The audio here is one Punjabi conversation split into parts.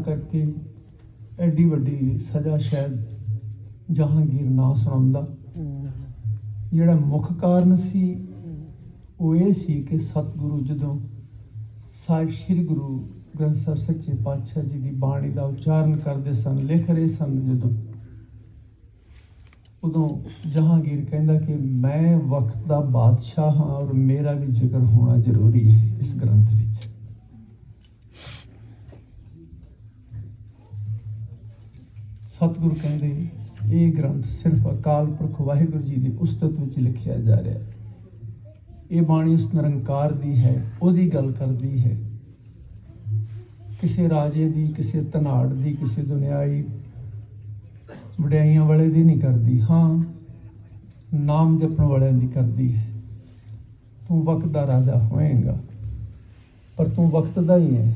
ਕਰਕੇ ਐਡੀ ਵੱਡੀ ਸਜ਼ਾ ਸ਼ਾਇਦ ਜਹਾਂਗੀਰ ਨਾ ਸੁਣਾਉਂਦਾ। ਜਿਹੜਾ ਮੁੱਖ ਕਾਰਨ ਸੀ, ਉਹ ਇਹ ਸੀ ਕਿ ਸਤਿਗੁਰੂ ਜਦੋਂ ਸਾਹਿਬ ਸ੍ਰੀ ਗੁਰੂ ਗ੍ਰੰਥ ਸਾਹਿਬ ਸੱਚੇ ਪਾਤਸ਼ਾਹ ਜੀ ਦੀ ਬਾਣੀ ਦਾ ਉਚਾਰਨ ਕਰਦੇ ਸਨ, ਲਿਖ ਰਹੇ ਸਨ ਜਦੋਂ। ਉਦੋਂ ਜਹਾਂਗੀਰ ਕਹਿੰਦਾ ਕਿ ਮੈਂ ਵਕਤ ਦਾ ਬਾਦਸ਼ਾਹ ਹਾਂ ਔਰ ਮੇਰਾ ਵੀ ਜ਼ਿਕਰ ਹੋਣਾ ਜ਼ਰੂਰੀ ਹੈ ਇਸ ਗ੍ਰੰਥ ਵਿੱਚ ਸਤਿਗੁਰੂ ਕਹਿੰਦੇ, ਇਹ ਗ੍ਰੰਥ ਸਿਰਫ ਅਕਾਲ ਪੁਰਖ ਵਾਹਿਗੁਰੂ ਜੀ ਦੀ ਉਸਤਤ ਵਿੱਚ ਲਿਖਿਆ ਜਾ ਰਿਹਾ ਹੈ। ਇਹ ਬਾਣੀ ਉਸ ਨਿਰੰਕਾਰ ਦੀ ਹੈ, ਉਹਦੀ ਗੱਲ ਕਰਦੀ ਹੈ। ਕਿਸੇ ਰਾਜੇ ਦੀ, ਕਿਸੇ ਧਨਾੜ ਦੀ, ਕਿਸੇ ਦੁਨਿਆਈ ਵਡਿਆਈਆਂ ਵਾਲੇ ਦੀ ਨਹੀਂ ਕਰਦੀ। ਹਾਂ, ਨਾਮ ਜਪਣ ਵਾਲਿਆਂ ਦੀ ਕਰਦੀ ਹੈ। ਤੂੰ ਵਕਤ ਦਾ ਰਾਜਾ ਹੋਏਗਾ, ਪਰ ਤੂੰ ਵਕਤ ਦਾ ਹੀ ਹੈ।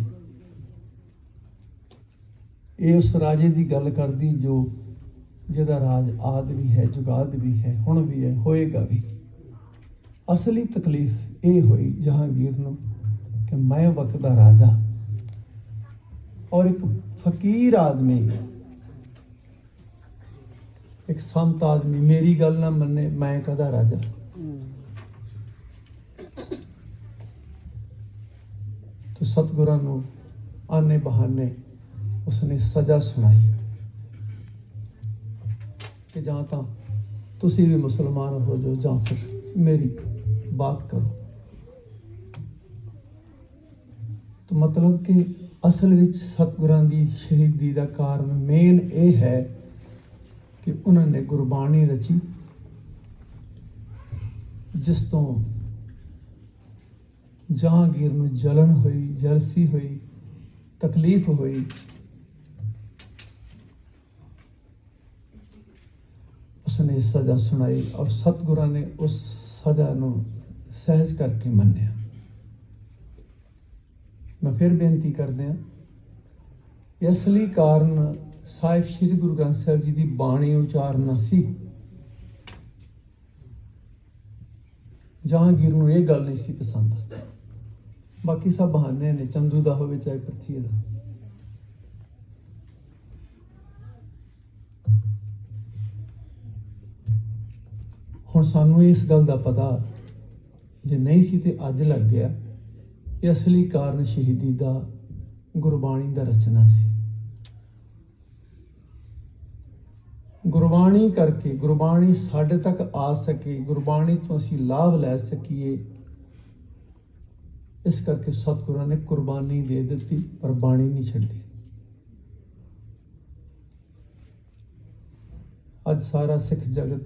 ਇਹ ਉਸ ਰਾਜੇ ਦੀ ਗੱਲ ਕਰਦੀ ਜੋ ਜਿਹਦਾ ਰਾਜ ਆਦ ਵੀ ਹੈ, ਜੁਗਾਦ ਵੀ ਹੈ, ਹੁਣ ਵੀ ਹੈ, ਹੋਏਗਾ ਵੀ। ਅਸਲੀ ਤਕਲੀਫ ਇਹ ਹੋਈ ਜਹਾਂਗੀਰ ਨੂੰ ਕਿ ਮੈਂ ਵਕਤ ਦਾ ਰਾਜਾ ਔਰ ਇੱਕ ਫਕੀਰ ਆਦਮੀ, ਇੱਕ ਸੰਤ ਆਦਮੀ, ਮੇਰੀ ਗੱਲ ਨਾ ਮੰਨੇ, ਮੈਂ ਕਦਾ ਰਾਜਾ? ਤੋ ਸਤਿਗੁਰਾਂ ਨੂੰ ਆਨੇ ਬਹਾਨੇ ਉਸਨੇ ਸਜ਼ਾ ਸੁਣਾਈ। ਕਿ ਜਾਂ ਤਾਂ ਤੁਸੀਂ ਵੀ ਮੁਸਲਮਾਨ ਹੋ ਜਾਓ ਜਾਂ ਫਿਰ ਮੇਰੀ ਬਾਤ ਕਰੋ। ਤਾਂ ਮਤਲਬ ਕਿ ਅਸਲ ਵਿੱਚ ਸਤਿਗੁਰਾਂ ਦੀ ਸ਼ਹੀਦੀ ਦਾ ਕਾਰਨ ਮੇਨ ਇਹ ਹੈ ਕਿ ਉਹਨਾਂ ਨੇ ਗੁਰਬਾਣੀ ਰਚੀ। ਜਿਸ ਤੋਂ ਜਹਾਂਗੀਰ ਨੂੰ ਜਲਨ ਹੋਈ, ਜਲਸੀ ਹੋਈ, ਤਕਲੀਫ ਹੋਈ। ਉਸਨੇ ਸਜ਼ਾ ਸੁਣਾਈ ਔਰ ਸਤਿਗੁਰਾਂ ਨੇ ਉਸ ਸਜ਼ਾ ਨੂੰ ਸਹਿਜ ਕਰਕੇ ਮੰਨਿਆ। ਮੈਂ ਫਿਰ ਬੇਨਤੀ ਕਰਦੇ ਹਾਂ ਅਸਲੀ ਕਾਰਨ ਸਾਹਿਬ ਸ੍ਰੀ ਗੁਰੂ ਗ੍ਰੰਥ ਸਾਹਿਬ ਜੀ ਦੀ ਬਾਣੀ ਉਚਾਰਨਾ ਸੀ। ਜਹਾਂਗੀਰ ਨੂੰ ਇਹ ਗੱਲ ਨਹੀਂ ਸੀ ਪਸੰਦ। ਬਾਕੀ ਸਭ ਬਹਾਨੇ ਨੇ, ਚੰਦੂ ਦਾ ਹੋਵੇ ਚਾਹੇ ਪ੍ਰਥੀ ਦਾ। ਹੁਣ ਸਾਨੂੰ ਇਸ ਗੱਲ ਦਾ ਪਤਾ ਜੇ ਨਹੀਂ ਸੀ ਤੇ ਅੱਜ ਲੱਗ ਗਿਆ ਇਹ ਅਸਲੀ ਕਾਰਨ ਸ਼ਹੀਦੀ ਦਾ, ਗੁਰਬਾਣੀ ਦਾ ਰਚਨਾ ਸੀ। ਗੁਰਬਾਣੀ ਕਰਕੇ, ਗੁਰਬਾਣੀ ਸਾਡੇ ਤੱਕ ਆ ਸਕੇ, ਗੁਰਬਾਣੀ ਤੋਂ ਅਸੀਂ ਲਾਭ ਲੈ ਸਕੀਏ, ਇਸ ਕਰਕੇ ਸਤਿਗੁਰਾਂ ਨੇ ਕੁਰਬਾਨੀ ਦੇ ਦਿੱਤੀ, ਪਰ ਬਾਣੀ ਨਹੀਂ ਛੱਡੀ। ਅੱਜ ਸਾਰਾ ਸਿੱਖ ਜਗਤ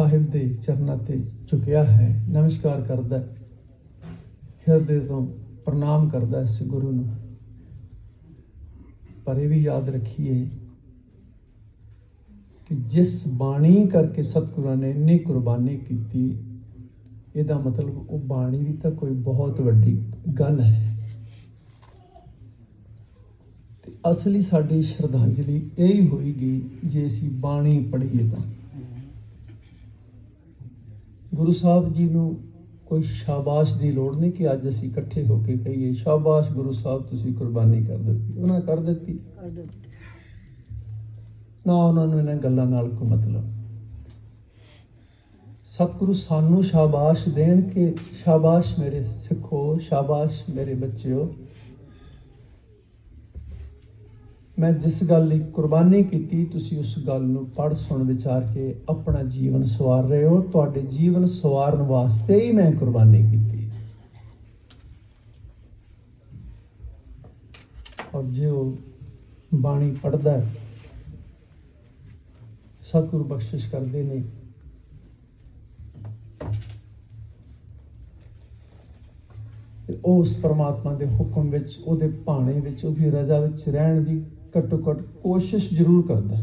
ਸਾਹਿਬ ਦੇ ਚਰਨਾਂ ਤੇ ਝੁਕਿਆ ਹੈ, ਨਮਸਕਾਰ ਕਰਦਾ ਹੈ। ਹਿਰਦੇ ਤੋਂ ਪ੍ਰਣਾਮ ਕਰਦਾ ਇਸ ਗੁਰੂ ਨੂੰ। ਪਰ ਇਹ ਵੀ ਯਾਦ ਰੱਖੀਏ ਕਿ ਜਿਸ ਬਾਣੀ ਕਰਕੇ ਸਤਿਗੁਰਾਂ ਨੇ ਇੰਨੀ ਕੁਰਬਾਨੀ ਕੀਤੀ, ਇਹਦਾ ਮਤਲਬ ਉਹ ਬਾਣੀ ਵੀ ਤਾਂ ਕੋਈ ਬਹੁਤ ਵੱਡੀ ਗੱਲ ਹੈ। ਤੇ ਅਸਲੀ ਸਾਡੀ ਸ਼ਰਧਾਂਜਲੀ ਇਹ ਹੀ ਹੋਏਗੀ ਜੇ ਅਸੀਂ ਬਾਣੀ ਪੜ੍ਹੀਏ ਤਾਂ। ਗੁਰੂ ਸਾਹਿਬ ਜੀ ਨੂੰ ਕੋਈ ਸ਼ਾਬਾਸ਼ ਦੀ ਲੋੜ ਨਹੀਂ ਕਿ ਅੱਜ ਅਸੀਂ ਇਕੱਠੇ ਹੋ ਕੇ ਕਹੀਏ ਸ਼ਾਬਾਸ਼ ਗੁਰੂ ਸਾਹਿਬ ਤੁਸੀਂ ਕੁਰਬਾਨੀ ਕਰ ਦਿੱਤੀ। ਉਹਨਾਂ ਕਰ ਦਿੱਤੀ। ਨਾ ਉਹਨਾਂ ਨੂੰ ਇਹਨਾਂ ਗੱਲਾਂ ਨਾਲ ਕੋਈ ਮਤਲਬ। ਸਤਿਗੁਰੂ ਸਾਨੂੰ ਸ਼ਾਬਾਸ਼ ਦੇਣ ਕਿ ਸ਼ਾਬਾਸ਼ ਮੇਰੇ ਸਿੱਖੋ ਸ਼ਾਬਾਸ਼ ਮੇਰੇ ਬੱਚਿਓ। ਮੈਂ ਜਿਸ ਗੱਲ ਲਈ ਕੁਰਬਾਨੀ ਕੀਤੀ, ਤੁਸੀਂ ਉਸ ਗੱਲ ਨੂੰ ਪੜ੍ਹ, ਸੁਣ, ਵਿਚਾਰ ਕੇ ਆਪਣਾ ਜੀਵਨ ਸਵਾਰ ਰਹੇ ਹੋ। ਤੁਹਾਡੇ ਜੀਵਨ ਸਵਾਰਨ ਵਾਸਤੇ ਹੀ ਮੈਂ ਕੁਰਬਾਨੀ ਕੀਤੀ। ਔਰ ਉਹ ਬਾਣੀ ਪੜਦਾ ਹੈ, ਸਤਿਗੁਰੂ ਬਖਸ਼ਿਸ਼ ਕਰਦੇ ਨੇ। ਉਹ ਉਸ ਪਰਮਾਤਮਾ ਦੇ ਹੁਕਮ ਵਿੱਚ, ਉਹਦੇ ਭਾਣੇ ਵਿੱਚ, ਉਹਦੀ ਰਜ਼ਾ ਵਿੱਚ ਰਹਿਣ ਦੀ ਘੱਟੋ ਘੱਟ ਕੋਸ਼ਿਸ਼ ਜ਼ਰੂਰ ਕਰਦਾ।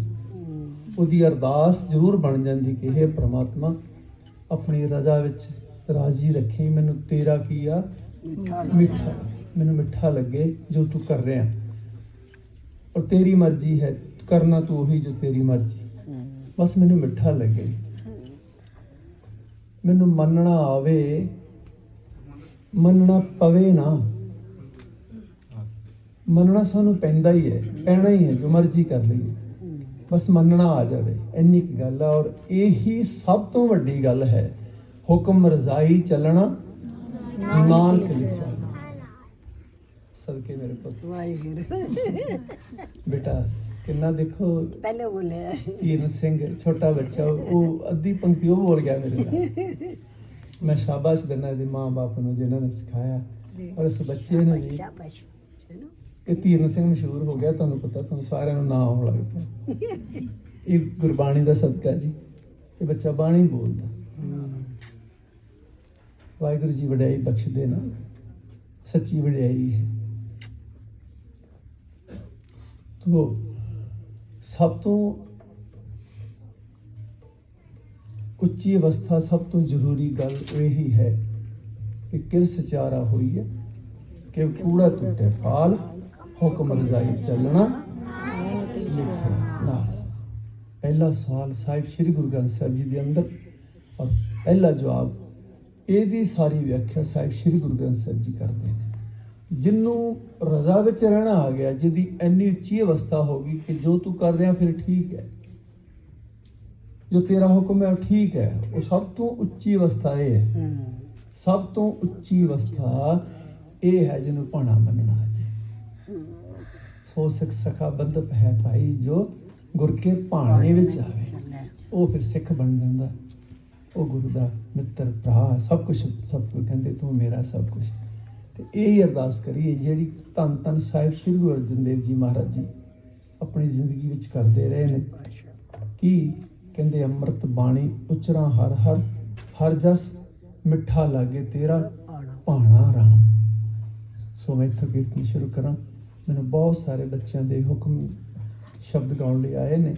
ਉਹਦੀ ਅਰਦਾਸ ਜ਼ਰੂਰ ਬਣ ਜਾਂਦੀ ਕਿ हे ਪ੍ਰਮਾਤਮਾ ਆਪਣੀ ਰਜ਼ਾ ਵਿੱਚ ਰਾਜ਼ੀ ਰੱਖੀ ਮੈਨੂੰ ਤੇਰਾ ਕੀ ਆ? ਮਿੱਠਾ ਮੈਨੂੰ ਮਿੱਠਾ ਲੱਗੇ ਜੋ ਤੂੰ ਕਰ ਰਿਹਾ। ਔਰ ਤੇਰੀ ਮਰਜ਼ੀ ਹੈ ਕਰਨਾ ਤੂੰ ਉਹੀ ਜੋ ਤੇਰੀ ਮਰਜ਼ੀ। ਬਸ ਮੈਨੂੰ ਮਿੱਠਾ ਲੱਗੇ। ਮੈਨੂੰ ਮੰਨਣਾ ਆਵੇ ਮੰਨਣਾ ਪਵੇ ਨਾ। ਮੰਨਣਾ ਸਾਨੂੰ ਪੈਂਦਾ ਹੀ ਹੈ ਪੈਣਾ ਹੀ ਹੈ ਜੋ ਮਰਜ਼ੀ ਕਰ ਲਈਏ। ਬਸ ਮੰਨਣਾ ਆ ਜਾਵੇ ਇੰਨੀ ਕੁ ਗੱਲ ਆ ਔਰ ਇਹੀ ਸਭ ਤੋਂ ਵੱਡੀ ਗੱਲ ਹੈ ਹੁਕਮ ਰਜ਼ਾਈ ਚੱਲਣਾ ਨਾਨਕ ਲਿਖਿਆ ਸਦਕੇ ਮੇਰੇ ਪੁੱਤ। ਵਾਹਿਗੁਰੂ। ਬੇਟਾ ਕਿੰਨਾ ਦੇਖੋ ਪਹਿਲੇ ਬੋਲੇ ਤੀਰਨ ਸਿੰਘ ਛੋਟਾ ਬੱਚਾ ਉਹ ਅੱਧੀ ਪੰਕਤੀ ਉਹ ਬੋਲ ਗਿਆ ਮੇਰੇ ਨਾਲ। ਮੈਂ ਸ਼ਾਬਾਸ਼ ਦਿੰਦਾ ਇਹਦੇ ਮਾਂ-ਬਾਪ ਨੂੰ ਜਿਨ੍ਹਾਂ ਨੇ ਸਿਖਾਇਆ। ਔਰ ਇਸ ਬੱਚੇ ਨੇ ਵੀ ਸ਼ਾਬਾਸ਼ ਚਲੋ ਤੀਰਨ ਸਿੰਘ ਮਸ਼ਹੂਰ ਹੋ ਗਿਆ, ਤੁਹਾਨੂੰ ਪਤਾ, ਤੁਹਾਨੂੰ ਸਾਰਿਆਂ ਨੂੰ ਨਾਂ ਆਉਣ ਲੱਗ ਪਿਆ। ਇਹ ਗੁਰਬਾਣੀ ਦਾ ਸਦਕਾ ਜੀ, ਇਹ ਬੱਚਾ ਬਾਣੀ ਬੋਲਦਾ। ਵਾਹਿਗੁਰੂ ਜੀ ਵਡਿਆਈ ਬਖਸ਼ ਦੇ ਨਾ, ਸੱਚੀ ਵਡਿਆਈ ਹੈ। ਤੋ, ਸਭ ਤੋਂ ਉੱਚੀ ਅਵਸਥਾ, ਸਭ ਤੋਂ ਜ਼ਰੂਰੀ ਗੱਲ ਇਹ ਹੀ ਹੈ ਕਿ ਕਿਰਸ ਚਾਰਾ ਹੋਈ ਹੈ, ਕਿ ਕੂੜਾ ਟੁੱਟੇ ਪਾਲ ਹੁਕਮ ਰਜ਼ਾਈ ਚੱਲਣਾ। ਨਾ ਪਹਿਲਾ ਸਵਾਲ ਸਾਹਿਬ ਸ੍ਰੀ ਗੁਰੂ ਗ੍ਰੰਥ ਸਾਹਿਬ ਜੀ ਦੇ ਅੰਦਰ ਔਰ ਪਹਿਲਾ ਜਵਾਬ ਇਹਦੀ ਸਾਰੀ ਵਿਆਖਿਆ ਸਾਹਿਬ ਸ੍ਰੀ ਗੁਰੂ ਗ੍ਰੰਥ ਸਾਹਿਬ ਜੀ ਕਰਦੇ ਨੇ। ਜਿਹਨੂੰ ਰਜ਼ਾ ਵਿੱਚ ਰਹਿਣਾ ਆ ਗਿਆ ਜਿਹਦੀ ਇੰਨੀ ਉੱਚੀ ਅਵਸਥਾ ਹੋ ਗਈ ਕਿ ਜੋ ਤੂੰ ਕਰ ਰਿਹਾ ਫਿਰ ਠੀਕ ਹੈ। ਜੋ ਤੇਰਾ ਹੁਕਮ ਹੈ ਉਹ ਠੀਕ ਹੈ। ਉਹ ਸਭ ਤੋਂ ਉੱਚੀ ਅਵਸਥਾ ਇਹ ਹੈ। ਸਭ ਤੋਂ ਉੱਚੀ ਅਵਸਥਾ ਇਹ ਹੈ ਜਿਹਨੂੰ ਭਾਣਾ ਮੰਨਣਾ ਹੈ। ਸੋ ਸਿੱਖ ਸਖਾ ਬੰਧਪ ਹੈ ਭਾਈ ਜੋ ਗੁਰ ਕੇ ਭਾਣੇ ਵਿੱਚ ਆਵੇ। ਉਹ ਫਿਰ ਸਿੱਖ ਬਣ ਜਾਂਦਾ। ਉਹ ਗੁਰੂ ਦਾ ਮਿੱਤਰ, ਭਰਾ, ਸਭ ਕੁਝ ਸਭ ਕੁਝ ਕਹਿੰਦੇ, ਤੂੰ ਮੇਰਾ ਸਭ ਕੁਝ ਤੇ ਇਹ ਹੀ ਅਰਦਾਸ ਕਰੀਏ, ਜਿਹੜੀ ਧੰਨ ਧੰਨ ਸਾਹਿਬ ਸ੍ਰੀ ਗੁਰੂ ਅਰਜਨ ਦੇਵ ਜੀ ਮਹਾਰਾਜ ਜੀ ਆਪਣੀ ਜ਼ਿੰਦਗੀ ਵਿੱਚ ਕਰਦੇ ਰਹੇ ਨੇ। ਕੀ ਕਹਿੰਦੇ, ਅੰਮ੍ਰਿਤ ਬਾਣੀ ਉਚਰਾ ਹਰ ਹਰ ਹਰ ਜਸ ਮਿੱਠਾ ਲਾਗੇ ਤੇਰਾ ਭਾਣਾ ਰਾਮ। ਸੋ ਮੈਂ ਇੱਥੋਂ ਕੀਰਤਨ ਸ਼ੁਰੂ ਕਰਾਂ। ਮੈਨੂੰ ਬਹੁਤ ਸਾਰੇ ਬੱਚਿਆਂ ਦੇ ਹੁਕਮ ਸ਼ਬਦ ਗਾਉਣ ਲਈ ਆਏ ਨੇ।